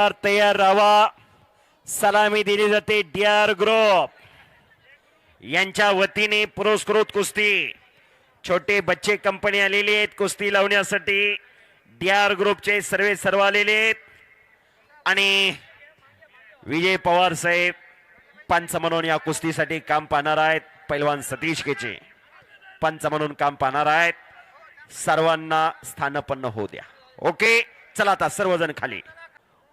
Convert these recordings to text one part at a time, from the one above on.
तयार राहावा सलामी दिली जाते डी आर ग्रुप. यांच्या वतीने पुरस्कृत कुस्ती. छोटे बच्चे कंपनी आलेली आहेत कुस्ती लावण्यासाठी. डी आर ग्रुपचे सर्वे सर्व आलेले आहेत. आणि विजय पवार साहेब पंच म्हणून या कुस्तीसाठी काम पाहणार आहेत. पैलवान सतीश केचे पंच म्हणून काम पाहणार आहेत. सर्वांना स्थानपन्न होऊ द्या. ओके? चला आता सर्वजण खाली.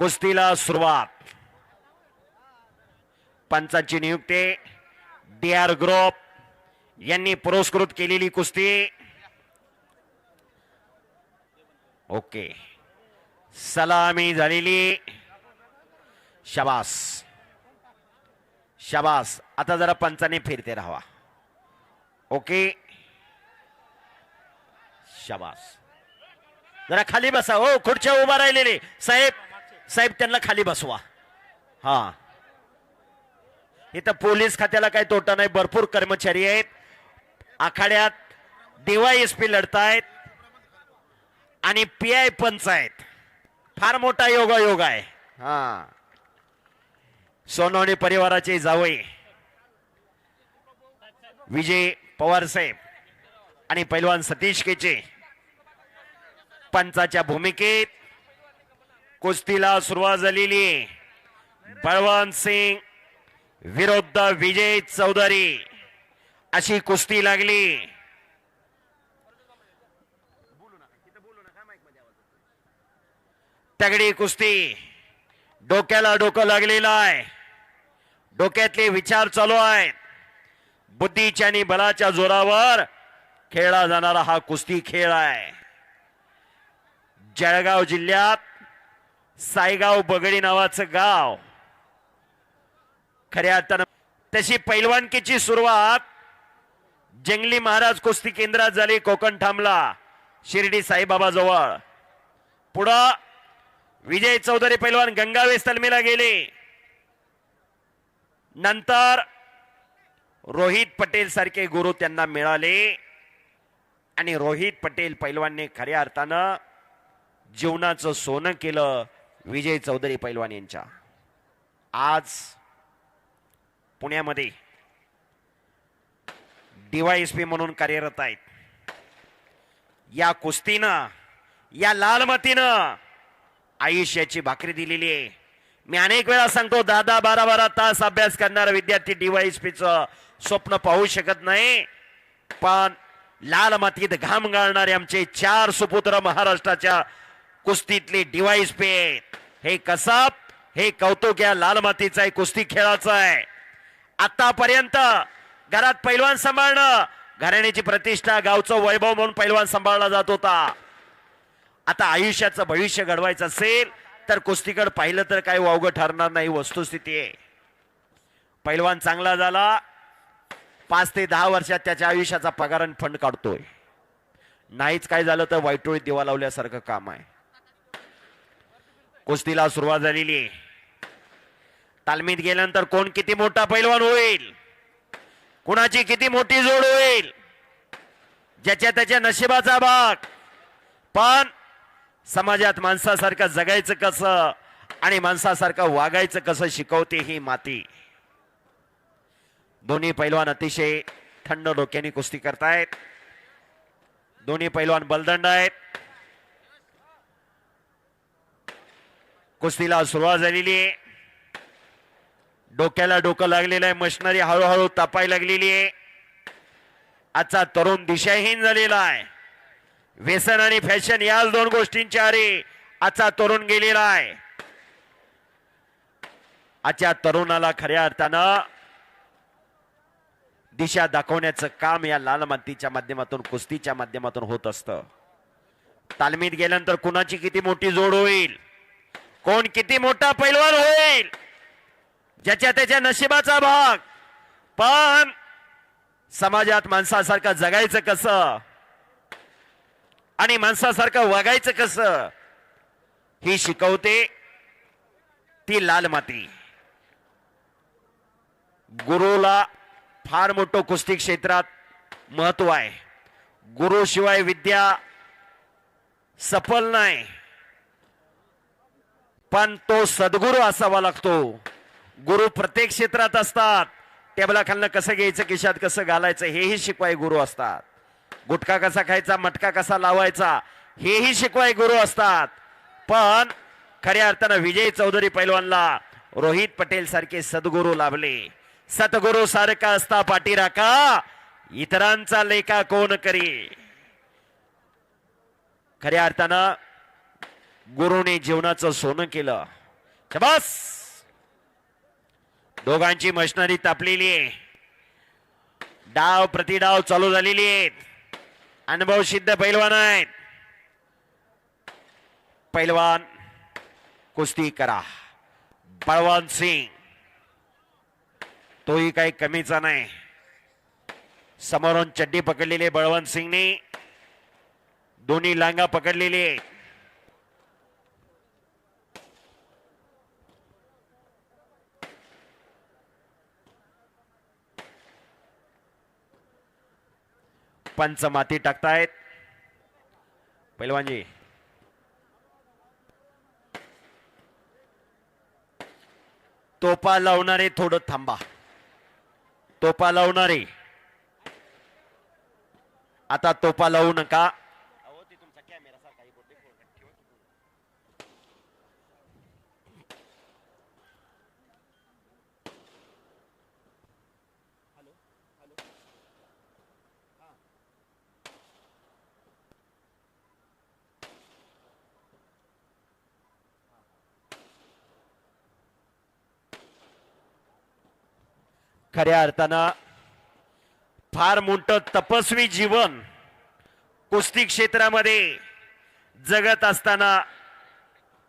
कुस्तीला सुरुवात. पंचाची नियुक्ती डी आर ग्रुप यांनी पुरस्कृत केलेली कुस्ती. ओके. सलामी झालेली शबास. शबास. आता जरा पंचाने फिरते राहावा. ओके. शबास. जरा खाली बसा. हो खुर्च्या उभा राहिलेले. साहेब साहेब त्यांना खाली बसवा. हा. इथं पोलीस खात्याला काही तोटा नाही भरपूर कर्मचारी आहेत. आखाड्यात डीवायएसपी लढतायत आणि पी आय पंच आहेत फार मोठा योगा योग आहे. हा. सोनवणे परिवाराचे जावई विजय पवार साहेब आणि पैलवान सतीश केचे पंचाच्या भूमिकेत कुस्तीला सुरुवात झालेली बळवंत सिंग विरुद्ध विजय चौधरी. अशी कुस्ती लागली. तगडी कुस्ती. डोक्याला डोकं लागलेलं आहे. डोक्यातले विचार चालू आहेत. बुद्धीच्या आणि बलाच्या जोरावर खेळला जाणारा हा कुस्ती खेळ आहे. जळगाव जिल्ह्यात सायगाव बगडी नावाचं गाव. खऱ्या अर्थानं तशी पैलवानकीची सुरुवात जंगली महाराज कुस्ती केंद्रात झाली कोकण थांबला शिर्डी साईबाबा जवळ. पुढं विजय चौधरी पैलवान गंगावेस तलमीला गेले. नंतर रोहित पटेल सारखे गुरु त्यांना मिळाले. आणि रोहित पटेल पैलवानने खऱ्या अर्थानं जीवनाचं सोनं केलं. विजय चौधरी पैलवान यांच्या. आज पुण्यामध्ये डीवायएसपी म्हणून कार्यरत आहेत. या कुस्तीनं या लालमतीनं आयुष्याची भाकरी दिलेली आहे. मी अनेक वेळा सांगतो दहा दहा बारा बारा तास अभ्यास करणारा विद्यार्थी डीवायएसपीचं स्वप्न पाहू शकत नाही. पण लाल मातीत घाम गाळणारे आमचे चार सुपुत्र महाराष्ट्राच्या कुस्तीतले डिवाइस पे हे कसब हे कौतुक या लाल मातीचं आहे कुस्ती खेळाचं आहे. आतापर्यंत घरात पैलवान सांभाळणं घराण्याची प्रतिष्ठा गावचं वैभव म्हणून पैलवान सांभाळला जात होता. आता आयुष्याचं भविष्य घडवायचं असेल तर कुस्तीकड पाहिलं तर काही वावगं ठरणार नाही वस्तुस्थिती आहे. पैलवान चांगला झाला पाच ते दहा वर्षात त्याच्या आयुष्याचा पगार आणि फंड काढतोय. नाहीच काय झालं तर वाईटोळीत दिवा लावल्यासारखं काम आहे. कुस्तीला सुरुवात झालेली आहे. तालमीत गेल्यानंतर कोण किती मोठा पैलवान होईल? कुणाची किती मोठी जोड होईल? ज्याच्या त्याच्या नशिबाचा भाग. पण समाजात माणसासारखं जगायचं कसं आणि माणसासारखं वागायचं कसं शिकवते ही माती. दोन्ही पैलवान अतिशय थंड डोक्याने कुस्ती करतायत. दोन्ही पैलवान बलदंड आहेत. कुस्तीला सुरुवात झालेली आहे. डोक्याला डोकं लागलेलं आहे. मशिनरी हळूहळू तापाय लागलेली आहे. आजचा तरुण दिशाहीन झालेला आहे. व्यसन आणि फॅशन याच दोन गोष्टींच्या आरे आजचा तरुण गेलेला आहे. आजच्या तरुणाला खऱ्या अर्थानं दिशा दाखवण्याचं काम या लाल मातीच्या माध्यमातून कुस्तीच्या माध्यमातून होत असतं. तालमीत गेल्यानंतर कुणाची किती मोठी जोड होईल? कोण किती मोठा पैलवान होईल? ज्याच्या त्याच्या नशिबाचा भाग. पण समाजात माणसासारखं जगायचं कसं? आणि माणसासारखं वागायचं कसं? ही शिकवते ती लाल माती. गुरुला फार मोठं कुस्ती क्षेत्रात महत्त्व आहे. गुरुशिवाय विद्या सफल नाही. पण तो सद्गुरू असावा लागतो. गुरु प्रत्येक क्षेत्रात असतात. टेबलाखालनं कसं घ्यायचं खिशात कसं घालायचं हेही शिकवाय गुरु असतात. गुटखा कसा खायचा मटका कसा लावायचा हेही शिकवाय गुरु असतात. पण खऱ्या अर्थानं विजय चौधरी पैलवानला रोहित पटेल सारखे सद्गुरू लाभले. सद्गुरू सारखा असता पाठी का इतरांचा लेखा कोण करी? खऱ्या अर्थानं गुरुने जीवनाचं सोनं केलं. बस. दोघांची मशनरी तापलेली आहे. डाव प्रतिडाव चालू झालेली आहेत. अनुभव सिद्ध पैलवान आहेत. पैलवान कुस्ती करा. बळवान सिंग. तोही काही कमीचा नाही. समोरून चड्डी पकडलेली आहे बळवंत सिंगने. दोन्ही लांगा पकडलेली पंच माती टाकतायत. पैलवानजी. तोपा लावणारे थोडं थांबा. तोपा लावणारे. आता तोपा लावू नका. खऱ्या अर्थानं फार मोठं तपस्वी जीवन कुस्ती क्षेत्रामध्ये जगत असताना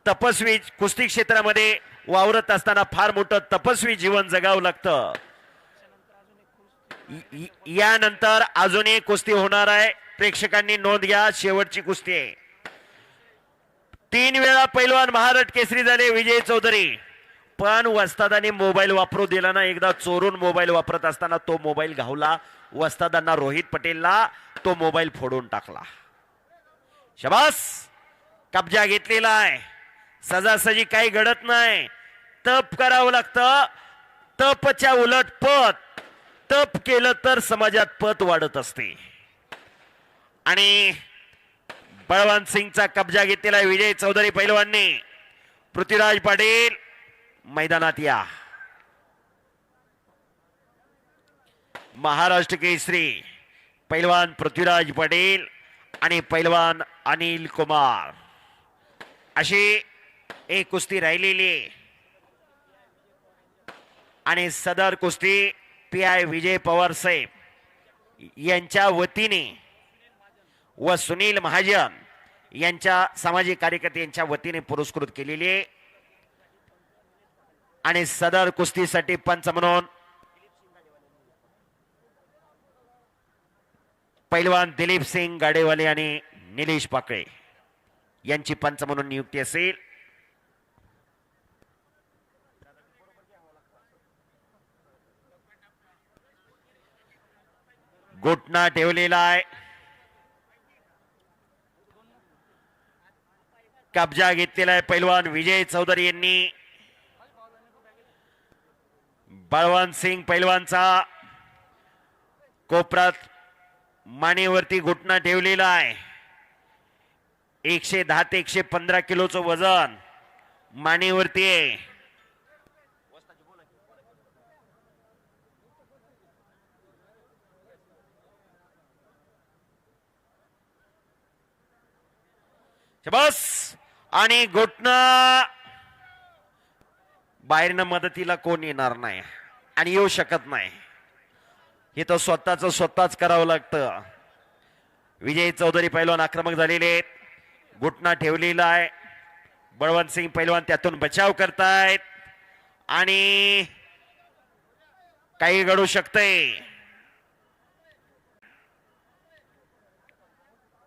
तपस्वी कुस्ती क्षेत्रामध्ये वावरत असताना फार मोठं तपस्वी जीवन जगावं लागतं. यानंतर अजूनही कुस्ती होणार आहे. प्रेक्षकांनी नोंद घ्या शेवटची कुस्ती आहे. तीन वेळा पैलवान महाराष्ट्र केसरी झाले विजय चौधरी. पण वस्तादाने मोबाईल वापरू दिला ना एकदा चोरून मोबाईल वापरत असताना तो मोबाईल घावला. वस्तादांना रोहित पटेलला तो मोबाईल फोडून टाकला. शबास! कब्जा घेतलेला आहे. सजासजी काही घडत नाही. तप करावं लागतं. तपच्या उलट पत. तप केलं तर समाजात पत वाढत असते. आणि बळवंत सिंगचा कब्जा घेतलेला आहे विजय चौधरी पैलवानने. पृथ्वीराज पाटील मैदानात या. महाराष्ट्र केसरी पैलवान पृथ्वीराज पटेल आणि पैलवान अनिल कुमार. अशी एक कुस्ती राहिलेली आणि सदर कुस्ती पी आय विजय पवार साहेब यांच्या वतीने व सुनील महाजन यांच्या सामाजिक कार्यकर्ते यांच्या वतीने पुरस्कृत केलेली आहे. आणि सदर कुस्तीसाठी पंच म्हणून पैलवान दिलीप सिंग गाडेवाले आणि निलेश पाकळे यांची पंच म्हणून नियुक्ती असेल. घुटना ठेवलेला आहे. कब्जा घेतलेला आहे पैलवान विजय चौधरी यांनी. बळवंत सिंग पैलवानचा कोपरात मानेवरती घुटना ठेवलेला आहे. एकशे दहा ते एकशे पंधरा किलोचं वजन मानेवरती आहे. बस आणि घुटणं! बाहेरनं मदतीला कोण येणार नाही. आणि येऊ शकत नाही. हे तर स्वतःच स्वतःच करावं लागतं. विजय चौधरी पैलवान आक्रमक झालेले आहेत. घुटना ठेवलेला आहे. बळवंत सिंग पैलवान त्यातून बचाव करतायत. आणि काही घडू शकतंय.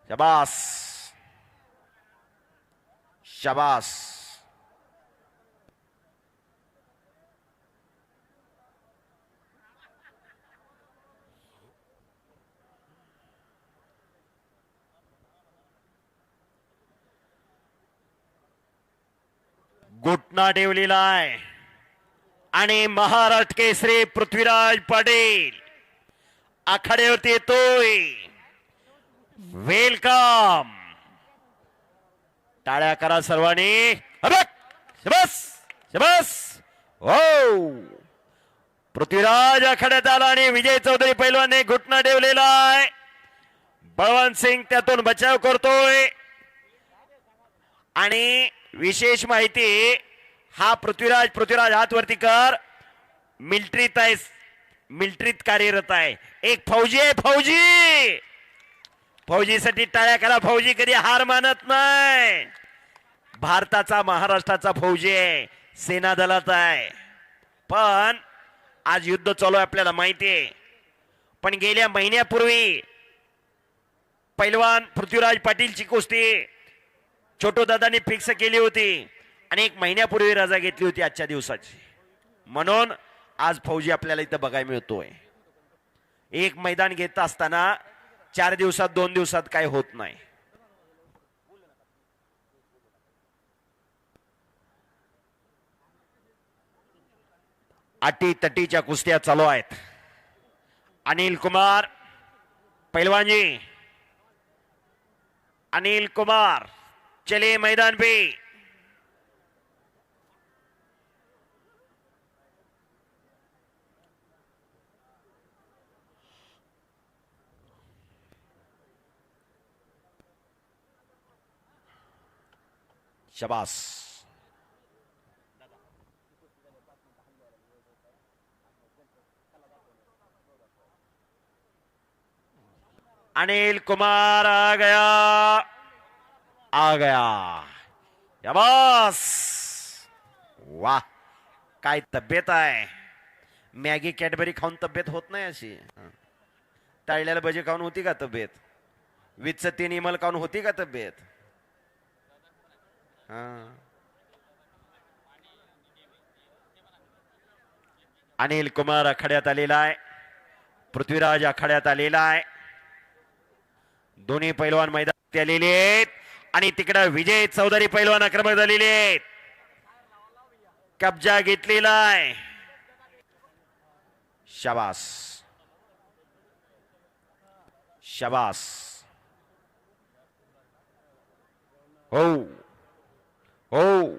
शबास. शबास. घुटना ठेवलेला आहे. आणि महाराष्ट्र केसरी पृथ्वीराज पाटील आखाड्यावरती येतोय. वेलकम टाळ्या करा सर्वांनी. बस शबास हो. पृथ्वीराज आखाड्यात आला आणि विजय चौधरी पैलवाने घुटना ठेवलेला आहे. बळवंत सिंग त्यातून बचाव करतोय. आणि विशेष माहिती हा पृथ्वीराज पृथ्वीराज हातवरती कर. मिलिटरीत आहे मिलिटरीत कार्यरत आहे. एक फौजी आहे फौजी! फौजीसाठी टाळ्या करा फौजी कधी हार मानत नाही. भारताचा महाराष्ट्राचा फौजी आहे. सेना दलात आहे. पण आज युद्ध चालू आहे आपल्याला माहिती आहे. पण गेल्या महिन्यापूर्वी पैलवान पृथ्वीराज पाटीलची कुस्ती छोटू दादानी फिक्स केली होती आणि एक महिन्यापूर्वी रजा घेतली होती आजच्या दिवसाची. म्हणून आज फौजी आपल्याला इथं बघायला मिळतोय. एक मैदान घेत असताना चार दिवसात दोन दिवसात काय होत नाही. अटी तटीच्या कुस्त्या चालू आहेत. अनिल कुमार पैलवानजी. अनिल कुमार. चलिए मैदान पे। शबास अनिल कुमार आ गया। आ गया शबास वाह काय तब्येत आहे? मॅगी कॅडबरी खाऊन तब्येत होत नाही अशी. तळलेलं भजी खाऊन होती का तब्येत? विथचं तीन इमल खाऊन होती का तब्येत? अनिल कुमार आखाड्यात आलेला आहे. पृथ्वीराज आखाड्यात आलेला आहे. दोन्ही पैलवान मैदानात आलेले आहेत. आणि तिकडं विजय चौधरी पैलवान आक्रमक झालेले आहेत. कब्जा घेतलेला आहे. शबास. शबास. हो. हो.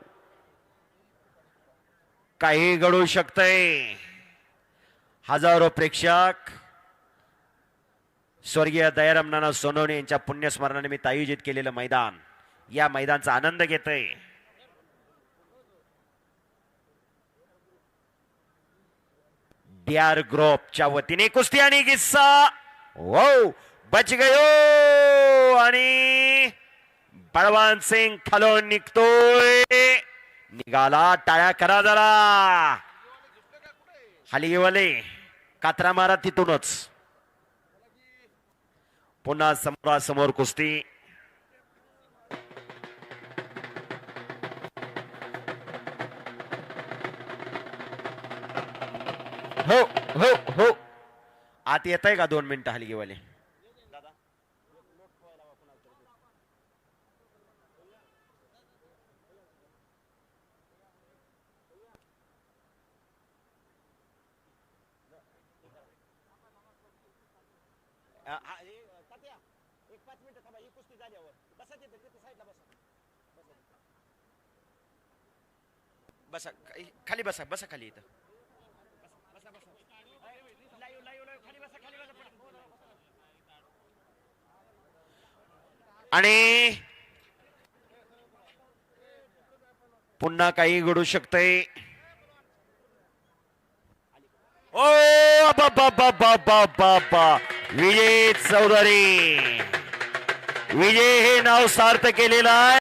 काही घडू शकतंय. हजारो प्रेक्षक स्वर्गीय दयाराम नाना सोनवणे यांच्या पुण्यस्मरणानिमित्त आयोजित केलेलं मैदान. या मैदानचा आनंद घेतय. डीआर ग्रुपच्या वतीने कुस्ती आणि किस्सा. हो बच गयो आणि बळवान सिंग खालून निघतोय. निघाला टाळ्या करा जरा. हलीवाले कात्रा मारा तिथूनच. पुन्हा समोरासमोर कुस्ती. हो हो हो. आत येत आहे का दोन मिनिटं हलगीवाले? हा, हे, ही झाल्यावर. बसा तिथे तिथे साईडला बसा. बसा. बसा खाली- खाली बसा बसा खाली इथं बसा, बसा, बसा. लाईव्ह, लाईव्ह, लाईव्ह, खाली बसा, खाली बसा, पटकन. आणि पुन्हा काही घडू शकतंय. ओ बाबा बाबा बाबा बा. विजय चौधरी. विजय हे नाव सार्थ केलेलं आहे.